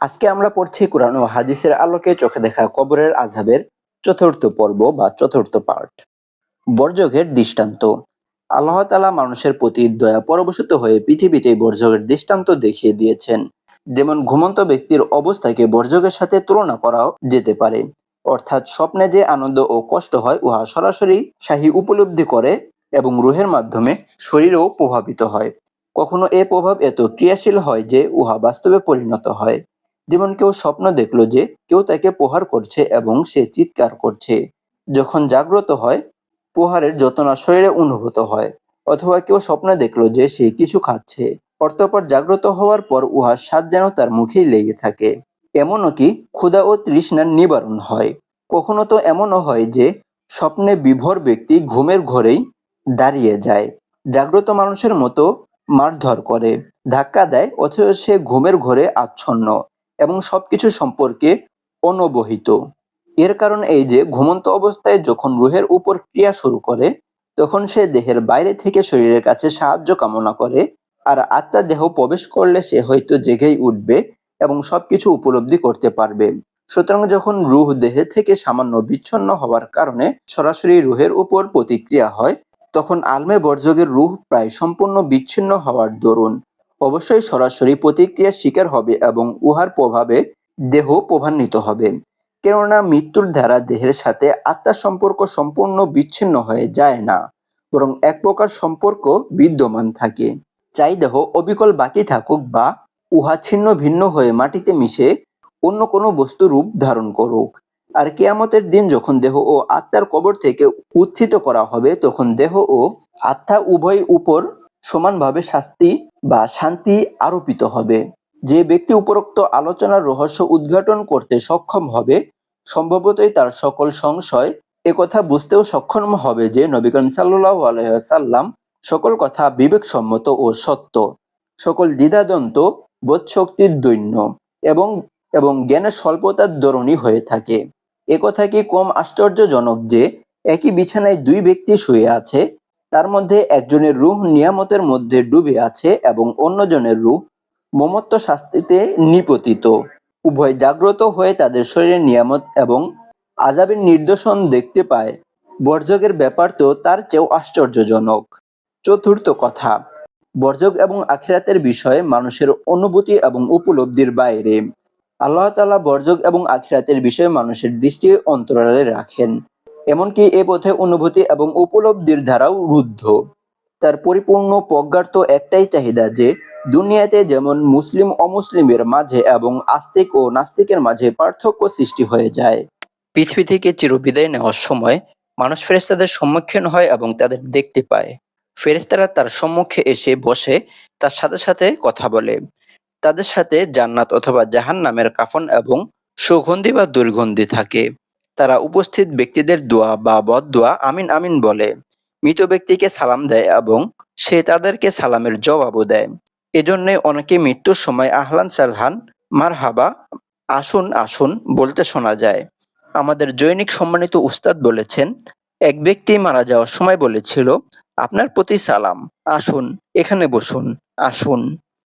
আজকে আমরা পড়ছি কোরআন ও হাদিসের আলোকে চোখে দেখা কবরের আজাবের চতুর্থ পর্ব বা চতুর্থ পার্ট বর্জকের দৃষ্টান্ত। আল্লাহ তালা মানুষের প্রতি দয়া পরবশত হয়ে পৃথিবীতে বর্জকের দৃষ্টান্ত দেখিয়ে দিয়েছেন। যেমন ঘুমন্ত ব্যক্তির অবস্থাকে বর্জকের সাথে তুলনা করাও যেতে পারে। অর্থাৎ স্বপ্নে যে আনন্দ ও কষ্ট হয়, উহা সরাসরি শাহী উপলব্ধি করে এবং রুহের মাধ্যমে শরীরও প্রভাবিত হয়। কখনো এ প্রভাব এত ক্রিয়াশীল হয় যে উহা বাস্তবে পরিণত হয়। যেমন কেউ স্বপ্ন দেখল যে কেউ তাকে প্রহার করছে এবং সে চিৎকার করছে। যখন জাগ্রত হয়, প্রহারের যতনা শরীরে অনুভূত হয়, অথবা কেউ স্বপ্ন দেখল যে সে কিছু খাচ্ছে। অর্থপর জাগ্রত হওয়ার পর উহার স্বাদ যেন তার মুখেই লেগে থাকে। এমনও কি ক্ষুধা ও তৃষ্ণার নিবারণ হয়। কখনো তো এমনও হয় যে স্বপ্নে বিভোর ব্যক্তি ঘুমের ঘরেই দাঁড়িয়ে যায়। জাগ্রত মানুষের মতো মারধর করে, ধাক্কা দেয়, অথচ সে ঘুমের ঘরে আচ্ছন্ন। এবং সবকিছু সম্পর্কে অনবহিত। এর কারণ এই যে, ঘুমন্ত অবস্থায় যখন রুহের উপর ক্রিয়া শুরু করে, তখন সে দেহের বাইরে থেকে শরীরের কাছে সাহায্য কামনা করে, আর আত্মা দেহ প্রবেশ করলে সে হয়তো জেগেই উঠবে এবং সবকিছু উপলব্ধি করতে পারবে। সুতরাং যখন রুহ দেহে থেকে সামান্য বিচ্ছন্ন হওয়ার কারণে সরাসরি রুহের উপর প্রতিক্রিয়া হয়, তখন আলমে বর্জকের রুহ প্রায় সম্পূর্ণ বিচ্ছিন্ন হওয়ার দরুন। অবশ্যই সরাসরি প্রতিক্রিয়ার শিকার হবে এবং উহার প্রভাবে দেহ প্রভান্বিত হবে। কেননা মৃত্যুর দ্বারা দেহের সাথে আত্মার সম্পর্ক সম্পূর্ণ বিচ্ছিন্ন হয়ে যায় না, বরং এক প্রকার সম্পর্ক বিদ্যমান থাকে। চাই দেহ অবিকল বাকি থাকুক বা উহা ছিন্ন ভিন্ন হয়ে মাটিতে মিশে অন্য কোনো বস্তু রূপ ধারণ করুক। আর কেয়ামতের দিন যখন দেহ ও আত্মার কবর থেকে উত্থিত করা হবে, তখন দেহ ও আত্মা উভয় উপর সমানভাবে শাস্তি বা শান্তি আরোপিত হবে। যে ব্যক্তি উপরোক্ত আলোচনার রহস্য উদ্ঘাটন করতে সক্ষম হবে, সম্ভবতই তার সকল সংশয় একথা বুঝতেও সক্ষম হবে যে নবী করিম সাল্লাহ আলহাম সকল কথা বিবেকসম্মত ও সত্য। সকল দ্বিধাদন্ত বোধশক্তির দৈন্য এবং এবং জ্ঞানের স্বল্পতার দরণী হয়ে থাকে। একথা কি কম আশ্চর্যজনক যে একই বিছানায় দুই ব্যক্তি শুয়ে আছে তার মধ্যে একজনের রুহ নিয়ামতের মধ্যে ডুবে আছে এবং অন্যজনের রুহ মমত্ব শাস্তিতে নিপতিত। উভয় জাগ্রত হয়ে তাদের শরীরের নিয়ামত এবং আজাবের নির্দেশন দেখতে পায়। বর্জকের ব্যাপার তো তার চেয়েও আশ্চর্যজনক। চতুর্থ কথা, বর্জক এবং আখিরাতের বিষয়ে মানুষের অনুভূতি এবং উপলব্ধির বাইরে। আল্লাহ তাআলা বর্জক এবং আখিরাতের বিষয়ে মানুষের দৃষ্টি অন্তরালে রাখেন। এমনকি এ পথে অনুভূতি এবং উপলব্ধির ধারাও রুদ্ধ। তার পরিপূর্ণ প্রজ্ঞার তো একটাই চাহিদা যে, দুনিয়াতে যেমন মুসলিম অমুসলিমের মাঝে এবং আস্তিক ও নাস্তিকের মাঝে পার্থক্য সৃষ্টি হয়ে যায়। পৃথিবী থেকে চিরবিদায় নেওয়ার সময় মানুষ ফেরেস্তাদের সম্মুখীন হয় এবং তাদের দেখতে পায়। ফেরেস্তারা তার সম্মুখে এসে বসে তার সাথে সাথে কথা বলে। তাদের সাথে জান্নাত অথবা জাহান নামের কাফন এবং সুগন্ধি বা দুর্গন্ধি থাকে। তারা উপস্থিত ব্যক্তিদের দোয়া বা বদ দোয়া আমিন আমিন বলে। মৃত ব্যক্তিকে সালাম দেয় এবং সে তাদেরকে সালামের জবাবও দেয়। এজন্যে অনেকে মৃত্যুর সময় আহলান সালহান মার হাবা আসুন আসুন বলতে শোনা যায়। আমাদের জৈনিক সম্মানিত উস্তাদ বলেছেন, এক ব্যক্তি মারা যাওয়ার সময় বলেছিল, আপনার প্রতি সালাম, আসুন, এখানে বসুন, আসুন।